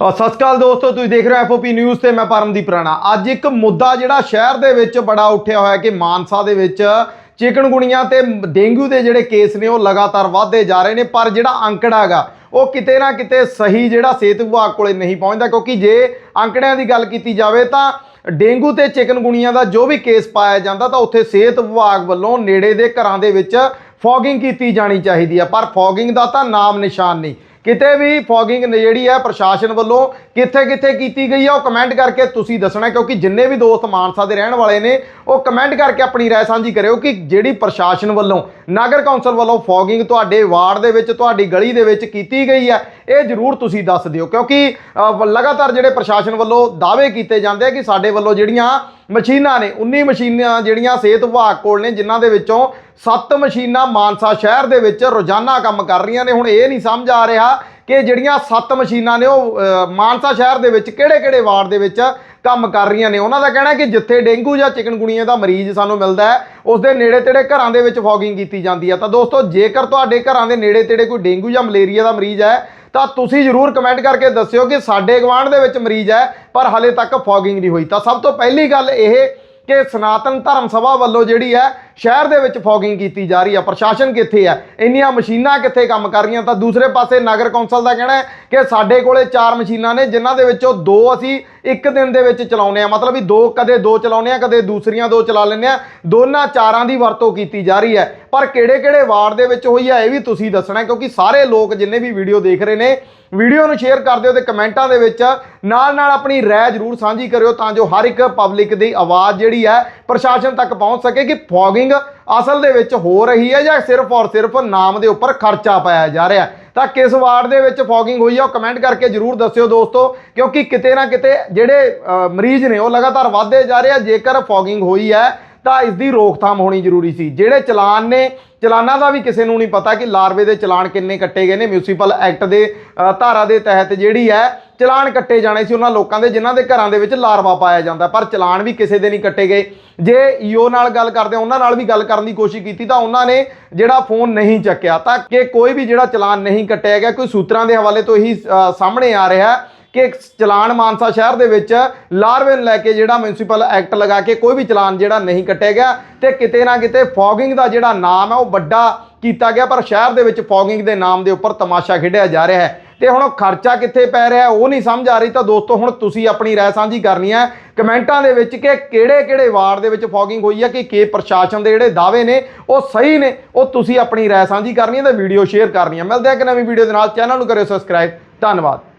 ਸਤਿ ਸ਼੍ਰੀ ਅਕਾਲ ਦੋਸਤੋ, ਤੁਸੀਂ ਦੇਖ ਰਹੇ ਹੋ ਐਫਓਪੀ ਨਿਊਜ਼ ਤੇ ਮੈਂ ਪਰਮਦੀਪ ਰਾਣਾ। ਅੱਜ ਇੱਕ ਮੁੱਦਾ ਜਿਹੜਾ ਸ਼ਹਿਰ ਦੇ ਵਿੱਚ ਬੜਾ ਉੱਠਿਆ ਹੋਇਆ ਕਿ ਮਾਨਸਾ ਦੇ ਵਿੱਚ ਚਿਕਨਗੁਣੀਆਂ ਤੇ ਡੇਂਗੂ ਦੇ ਜਿਹੜੇ ਕੇਸ ਨੇ, ਉਹ ਲਗਾਤਾਰ ਵਧਦੇ ਜਾ ਰਹੇ ਨੇ, ਪਰ ਜਿਹੜਾ ਅੰਕੜਾ ਹੈਗਾ, ਉਹ ਕਿਤੇ ਨਾ ਕਿਤੇ ਸਹੀ ਜਿਹੜਾ ਸਿਹਤ ਵਿਭਾਗ ਕੋਲੇ ਨਹੀਂ ਪਹੁੰਚਦਾ, ਕਿਉਂਕਿ ਜੇ ਅੰਕੜਿਆਂ ਦੀ ਗੱਲ ਕੀਤੀ ਜਾਵੇ ਤਾਂ ਡੇਂਗੂ ਤੇ ਚਿਕਨਗੁਣੀਆਂ ਦਾ ਜੋ ਵੀ ਕੇਸ ਪਾਇਆ ਜਾਂਦਾ, ਤਾਂ ਉੱਥੇ ਸਿਹਤ ਵਿਭਾਗ ਵੱਲੋਂ ਨੇੜੇ ਦੇ ਘਰਾਂ ਦੇ ਵਿੱਚ ਫੌਗਿੰਗ ਕੀਤੀ ਜਾਣੀ ਚਾਹੀਦੀ ਆ, ਪਰ ਫੌਗਿੰਗ ਦਾ ਤਾਂ ਨਾਮ ਨਿਸ਼ਾਨ ਨਹੀਂ। ਕਿਤੇ ਵੀ ਫੋਗਿੰਗ ਜਿਹੜੀ ਹੈ ਪ੍ਰਸ਼ਾਸਨ ਵੱਲੋਂ ਕਿੱਥੇ ਕਿੱਥੇ ਕੀਤੀ ਗਈ ਹੈ, ਉਹ ਕਮੈਂਟ ਕਰਕੇ ਤੁਸੀਂ ਦੱਸਣਾ ਕਿਉਂਕਿ ਜਿੰਨੇ ਵੀ ਦੋਸਤ ਮਾਨਸਾ ਦੇ ਰਹਿਣ ਵਾਲੇ ਨੇ, ਉਹ ਕਮੈਂਟ ਕਰਕੇ ਆਪਣੀ ਰਾਏ ਸਾਂਝੀ ਕਰਿਓ ਕਿ ਜਿਹੜੀ ਪ੍ਰਸ਼ਾਸਨ ਵੱਲੋਂ, ਨਗਰ ਕੌਂਸਲ ਵੱਲੋਂ ਫੋਗਿੰਗ ਤੁਹਾਡੇ ਵਾਰਡ ਦੇ ਵਿੱਚ, ਤੁਹਾਡੀ ਗਲੀ ਦੇ ਵਿੱਚ ਕੀਤੀ ਗਈ ਹੈ, ਇਹ ਜ਼ਰੂਰ ਤੁਸੀਂ ਦੱਸ ਦਿਓ, ਕਿਉਂਕਿ ਲਗਾਤਾਰ ਜਿਹੜੇ ਪ੍ਰਸ਼ਾਸਨ ਵੱਲੋਂ ਦਾਅਵੇ ਕੀਤੇ ਜਾਂਦੇ ਆ ਕਿ ਸਾਡੇ ਵੱਲੋਂ ਜਿਹੜੀਆਂ ਮਸ਼ੀਨਾਂ ਨੇ 19 ਮਸ਼ੀਨਾਂ ਜਿਹੜੀਆਂ ਸਿਹਤ ਵਿਭਾਗ ਕੋਲ ਨੇ, ਜਿਨ੍ਹਾਂ ਦੇ ਵਿੱਚੋਂ ਸੱਤ ਮਸ਼ੀਨਾਂ ਮਾਨਸਾ ਸ਼ਹਿਰ ਦੇ ਵਿੱਚ ਰੋਜ਼ਾਨਾ ਕੰਮ ਕਰ ਰਹੀਆਂ ਨੇ। ਹੁਣ ਇਹ ਨਹੀਂ ਸਮਝ ਆ ਰਿਹਾ ਕਿ ਜਿਹੜੀਆਂ ਸੱਤ ਮਸ਼ੀਨਾਂ ਨੇ ਉਹ ਮਾਨਸਾ ਸ਼ਹਿਰ ਦੇ ਵਿੱਚ ਕਿਹੜੇ-ਕਿਹੜੇ ਵਾਰਡ ਦੇ ਵਿੱਚ ਕੰਮ ਕਰ ਰਹੀਆਂ ਨੇ। ਉਹਨਾਂ ਦਾ ਕਹਿਣਾ ਕਿ ਜਿੱਥੇ ਡੇਂਗੂ ਜਾਂ ਚਿਕਨਗੁਣੀਆ ਦਾ ਮਰੀਜ਼ ਸਾਨੂੰ ਮਿਲਦਾ ਹੈ, ਉਸ ਦੇ ਨੇੜੇ-ਤੇੜੇ ਘਰਾਂ ਦੇ ਵਿੱਚ ਫੌਗਿੰਗ ਕੀਤੀ ਜਾਂਦੀ ਹੈ ਤਾਂ ਦੋਸਤੋ, ਜੇਕਰ ਤੁਹਾਡੇ ਘਰਾਂ ਦੇ ਨੇੜੇ-ਤੇੜੇ ਕੋਈ ਡੇਂਗੂ ਜਾਂ ਮਲੇਰੀਆ ਦਾ ਮਰੀਜ਼ ਹੈ, ਤਾਂ ਤੁਸੀਂ ਜਰੂਰ ਕਮੈਂਟ ਕਰਕੇ ਦੱਸਿਓ ਕਿ ਸਾਡੇ ਗਵਾਂਢ ਦੇ ਵਿੱਚ ਮਰੀਜ਼ ਹੈ, ਪਰ ਹਲੇ ਤੱਕ ਫੌਗਿੰਗ ਨਹੀਂ ਹੋਈ। ਤਾਂ ਸਭ ਤੋਂ ਪਹਿਲੀ ਗੱਲ ਇਹ ਕਿ ਸਨਾਤਨ ਧਰਮ ਸਭਾ ਵੱਲੋਂ ਜਿਹੜੀ ਹੈ ਸ਼ਹਿਰ ਦੇ ਵਿੱਚ ਫੋਗਿੰਗ ਕੀਤੀ ਜਾ ਰਹੀ ਹੈ ਪ੍ਰਸ਼ਾਸਨ ਕਿੱਥੇ ਹੈ ਇੰਨੀਆਂ ਮਸ਼ੀਨਾਂ ਕਿੱਥੇ ਕੰਮ ਕਰ ਰਹੀਆਂ? ਤਾਂ ਦੂਸਰੇ ਪਾਸੇ ਨਗਰ ਕੌਂਸਲ ਦਾ ਕਹਿਣਾ ਹੈ ਕਿ ਸਾਡੇ ਕੋਲੇ ਚਾਰ ਮਸ਼ੀਨਾਂ ਨੇ, ਜਿਨ੍ਹਾਂ ਦੇ ਵਿੱਚੋਂ ਦੋ ਅਸੀਂ ਇੱਕ ਦਿਨ ਦੇ ਵਿੱਚ ਚਲਾਉਂਦੇ ਆ। ਮਤਲਬ ਵੀ ਦੋ, ਕਦੇ ਦੋ ਚਲਾਉਂਦੇ ਆ, ਕਦੇ ਦੂਸਰੀਆਂ ਦੋ ਚਲਾ ਲੈਂਦੇ ਆ। ਦੋਨਾਂ ਚਾਰਾਂ ਦੀ ਵਰਤੋਂ ਕੀਤੀ ਜਾ ਰਹੀ ਹੈ। ਪਰ ਕਿਹੜੇ-ਕਿਹੜੇ ਵਾਰਡ ਦੇ ਵਿੱਚ ਹੋਈ ਹੈ ਇਹ ਵੀ ਤੁਸੀਂ ਦੱਸਣਾ ਕਿਉਂਕਿ ਸਾਰੇ ਲੋਕ ਜਿੰਨੇ ਵੀ ਵੀਡੀਓ ਦੇਖ ਰਹੇ ਨੇ, ਵੀਡੀਓ ਨੂੰ ਸ਼ੇਅਰ ਕਰ ਦਿਓ ਤੇ ਕਮੈਂਟਾਂ ਦੇ ਵਿੱਚ ਨਾਲ ਨਾਲ ਆਪਣੀ ਰਾਏ ਜ਼ਰੂਰ ਸਾਂਝੀ ਕਰਿਓ, ਤਾਂ ਜੋ ਹਰ ਇੱਕ ਪਬਲਿਕ ਦੀ ਆਵਾਜ਼ ਜਿਹੜੀ ਹੈ, ਪ੍ਰਸ਼ਾਸਨ ਤੱਕ ਪਹੁੰਚ ਸਕੇ ਕਿ ਫੋਗਿੰਗ ਅਸਲ ਦੇ ਵਿੱਚ ਹੋ ਰਹੀ ਹੈ ਜਾਂ ਸਿਰਫ ਔਰ ਸਿਰਫ ਨਾਮ ਦੇ ਉੱਪਰ ਖਰਚਾ ਪਾਇਆ ਜਾ ਰਿਹਾ ਤਾਂ ਕਿਸ ਵਾਰਡ ਦੇ ਵਿੱਚ ਫੋਗਿੰਗ ਹੋਈ ਹੈ ਉਹ ਕਮੈਂਟ ਕਰਕੇ ਜਰੂਰ ਦੱਸਿਓ ਦੋਸਤੋ, ਕਿਉਂਕਿ ਕਿਤੇ ਨਾ ਕਿਤੇ ਜਿਹੜੇ ਮਰੀਜ਼ ਨੇ, ਉਹ ਲਗਾਤਾਰ ਵਧਦੇ ਜਾ ਰਹੇ ਆ, ਜੇਕਰ ਫੋਗਿੰਗ ਹੋਈ ਹੈ, ਤਾਂ ਇਸ ਦੀ ਰੋਕਥਾਮ ਹੋਣੀ ਜ਼ਰੂਰੀ ਸੀ। ਜਿਹੜੇ ਚਲਾਨ ਨੇ, ਚਲਾਨਾਂ ਦਾ ਵੀ ਕਿਸੇ ਨੂੰ ਨਹੀਂ ਪਤਾ ਕਿ ਲਾਰਵੇ ਦੇ ਚਲਾਨ ਕਿੰਨੇ ਕੱਟੇ ਗਏ ਨੇ। ਮਿਊਨਿਸਪਲ ਐਕਟ ਦੇ ਧਾਰਾ ਦੇ ਤਹਿਤ ਜਿਹੜੀ ਹੈ ਚਲਾਨ ਕੱਟੇ ਜਾਣੇ ਸੀ ਉਹਨਾਂ ਲੋਕਾਂ ਦੇ, ਜਿਨ੍ਹਾਂ ਦੇ ਘਰਾਂ ਦੇ ਵਿੱਚ ਲਾਰਵਾ ਪਾਇਆ ਜਾਂਦਾ। ਪਰ ਚਲਾਨ ਵੀ ਕਿਸੇ ਦੇ ਨਹੀਂ ਕੱਟੇ ਗਏ। ਜੇ ਈਓ ਨਾਲ ਗੱਲ ਕਰਦੇ, ਉਹਨਾਂ ਨਾਲ ਵੀ ਗੱਲ ਕਰਨ ਦੀ ਕੋਸ਼ਿਸ਼ ਕੀਤੀ, ਤਾਂ ਉਹਨਾਂ ਨੇ ਜਿਹੜਾ ਫੋਨ ਨਹੀਂ ਚੱਕਿਆ। ਤਾਂ ਕਿ ਕੋਈ ਵੀ ਜਿਹੜਾ ਚਲਾਨ ਨਹੀਂ ਕੱਟਿਆ ਗਿਆ, ਕੋਈ ਸੂਤਰਾਂ ਦੇ ਹਵਾਲੇ ਤੋਂ ਇਹੀ ਸਾਹਮਣੇ ਆ ਰਿਹਾ ਹੈ ਕਿ ਚਲਾਨ ਮਾਨਸਾ ਸ਼ਹਿਰ ਦੇ ਵਿੱਚ ਲਾਰਵੇ ਨੂੰ ਲੈ ਕੇ ਜਿਹੜਾ ਮਿਊਨਿਸਪਲ ਐਕਟ ਲਗਾ ਕੇ ਕੋਈ ਵੀ ਚਲਾਨ ਜਿਹੜਾ ਨਹੀਂ ਕੱਟਿਆ ਗਿਆ ਤੇ ਕਿਤੇ ਨਾ ਕਿਤੇ ਫੌਗਿੰਗ ਦਾ ਜਿਹੜਾ ਨਾਮ ਹੈ, ਉਹ ਵੱਡਾ ਕੀਤਾ ਗਿਆ। ਪਰ ਸ਼ਹਿਰ ਦੇ ਵਿੱਚ ਫੌਗਿੰਗ ਦੇ ਨਾਮ ਦੇ ਉੱਪਰ ਤਮਾਸ਼ਾ ਖੇਡਿਆ ਜਾ ਰਿਹਾ ਹੈ। ਤੇ ਹੁਣ ਖਰਚਾ ਕਿੱਥੇ ਪੈ ਰਿਹਾ ਉਹ ਨਹੀਂ ਸਮਝ ਆ ਰਹੀ ਤਾਂ ਦੋਸਤੋ ਹੁਣ ਤੁਸੀਂ ਆਪਣੀ ਰਾਏ ਸਾਂਝੀ ਕਰਨੀ ਹੈ। ਕਮੈਂਟਾਂ ਦੇ ਵਿੱਚ ਕਿ ਕਿਹੜੇ ਕਿਹੜੇ ਵਾਰਡ ਦੇ ਵਿੱਚ ਫੌਗਿੰਗ ਹੋਈ ਹੈ ਕਿ ਕੀ ਪ੍ਰਸ਼ਾਸਨ ਦੇ ਜਿਹੜੇ ਦਾਅਵੇ ਨੇ, ਉਹ ਸਹੀ ਨੇ, ਉਹ ਤੁਸੀਂ ਆਪਣੀ ਰਾਏ ਸਾਂਝੀ ਕਰਨੀ ਹੈ ਤੇ ਵੀਡੀਓ ਸ਼ੇਅਰ ਕਰਨੀ ਹੈ। ਮਿਲਦੇ ਆ ਇੱਕ ਨਵੀਂ ਵੀਡੀਓ ਦੇ ਨਾਲ। ਚੈਨਲ ਨੂੰ ਕਰਿਓ ਸਬਸਕ੍ਰਾਈਬ ਧੰਨਵਾਦ।